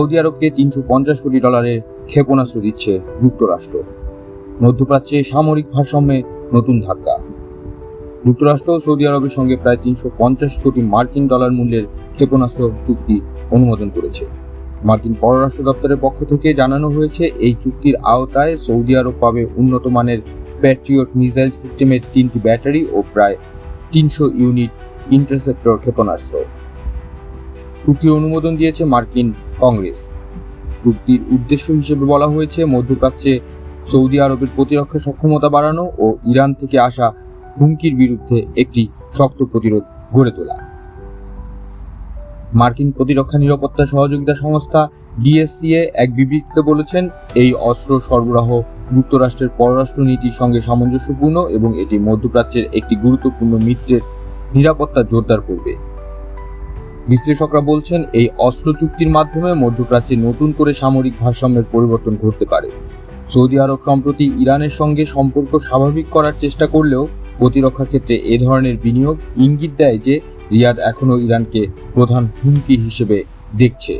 Saudi আরবকে তিনশো পঞ্চাশ কোটি ডলারের ক্ষেপণাস্ত্র দিচ্ছে যুক্তরাষ্ট্র। মধ্যপ্রাচ্যে সামরিক ভারসাম্যে নতুন ধাক্কা। যুক্তরাষ্ট্র সৌদি আরবের সঙ্গে প্রায় তিনশো পঞ্চাশ কোটি মার্কিন ডলার মূল্যের ক্ষেপণাস্ত্র চুক্তি অনুমোদন করেছে। মার্কিন পররাষ্ট্র দপ্তরের পক্ষ থেকে জানানো হয়েছে, এই চুক্তির আওতায় সৌদি আরব পাবে উন্নত মানের প্যাট্রিয়ট মিসাইল সিস্টেমের তিনটি ব্যাটারি ও প্রায় তিনশো ইউনিট ইন্টারসেপ্টর ক্ষেপণাস্ত্র। চুক্তির অনুমোদন দিয়েছে মার্কিন কংগ্রেস। চুক্তির উদ্দেশ্য হিসেবে বলা হয়েছে, মধ্যপ্রাচ্যে সৌদি আরবের প্রতিরক্ষা সক্ষমতা বাড়ানো ও ইরান থেকে আসা হুমকির বিরুদ্ধে একটি শক্ত প্রতিরোধ গড়ে তোলা। মার্কিন প্রতিরক্ষা নিরাপত্তা সহযোগিতা সংস্থা ডিএসসিএ এক বিবৃতিতে বলেছেন, এই অস্ত্র সরবরাহ যুক্তরাষ্ট্রের পররাষ্ট্র নীতির সঙ্গে সামঞ্জস্যপূর্ণ এবং এটি মধ্যপ্রাচ্যের একটি গুরুত্বপূর্ণ মিত্রের নিরাপত্তা জোরদার করবে। বিশ্লেষকরা বলছেন, এই অস্ত্র চুক্তির মাধ্যমে মধ্যপ্রাচ্যে নতুন করে সামরিক ভারসাম্যের পরিবর্তন ঘটতে পারে। সৌদি আরব সম্প্রতি ইরানের সঙ্গে সম্পর্ক স্বাভাবিক করার চেষ্টা করলেও প্রতিরক্ষা ক্ষেত্রে এ ধরনের বিনিয়োগ ইঙ্গিত দেয় যে, রিয়াদ এখনও ইরানকে প্রধান হুমকি হিসেবে দেখছে।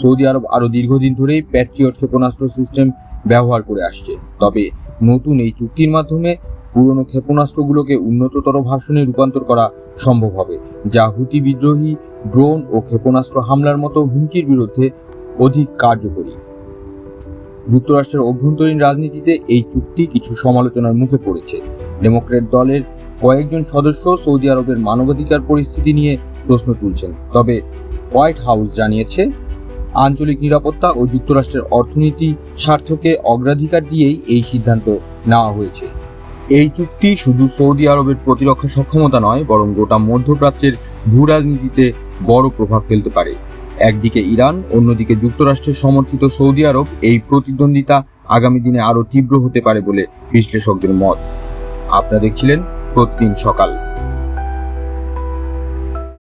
সৌদি আরব আরও দীর্ঘদিন ধরেই প্যাট্রিয়ট ক্ষেপণাস্ত্র সিস্টেম ব্যবহার করে আসছে। তবে নতুন এই চুক্তির মাধ্যমে পুরনো ক্ষেপণাস্ত্রগুলোকে উন্নততর ভার্সনে রূপান্তর করা সম্ভব হবে। যা হুতি বিদ্রোহী, ড্রোন ও ক্ষেপণাস্ত্র হামলার মতো হুমকির বিরুদ্ধে অধিক কার্যকরী। যুক্তরাষ্ট্রের অভ্যন্তরীণ রাজনীতিতে এই চুক্তি কিছু সমালোচনার মুখে পড়েছে। ডেমোক্রেট দলের কয়েকজন সদস্য সৌদি আরবের মানবাধিকার পরিস্থিতি নিয়ে প্রশ্ন তুলছেন। তবে হোয়াইট হাউস জানিয়েছে, আঞ্চলিক নিরাপত্তা ও যুক্তরাষ্ট্রের অর্থনীতি স্বার্থকে অগ্রাধিকার দিয়েই এই সিদ্ধান্ত নেওয়া হয়েছে। এই চুক্তি শুধু সৌদি আরবের প্রতিরক্ষা সক্ষমতা নয়, বরং গোটা মধ্যপ্রাচ্যের ভূ রাজনীতিতে বড় প্রভাব ফেলতে পারে। একদিকে ইরান, অন্যদিকে যুক্তরাষ্ট্রের সমর্থিত সৌদি আরব এই প্রতিদ্বন্দ্বিতা আগামী দিনে আরও তীব্র হতে পারে বলে বিশ্লেষকদের মত। আপনারা দেখছিলেন প্রতিদিন সকাল।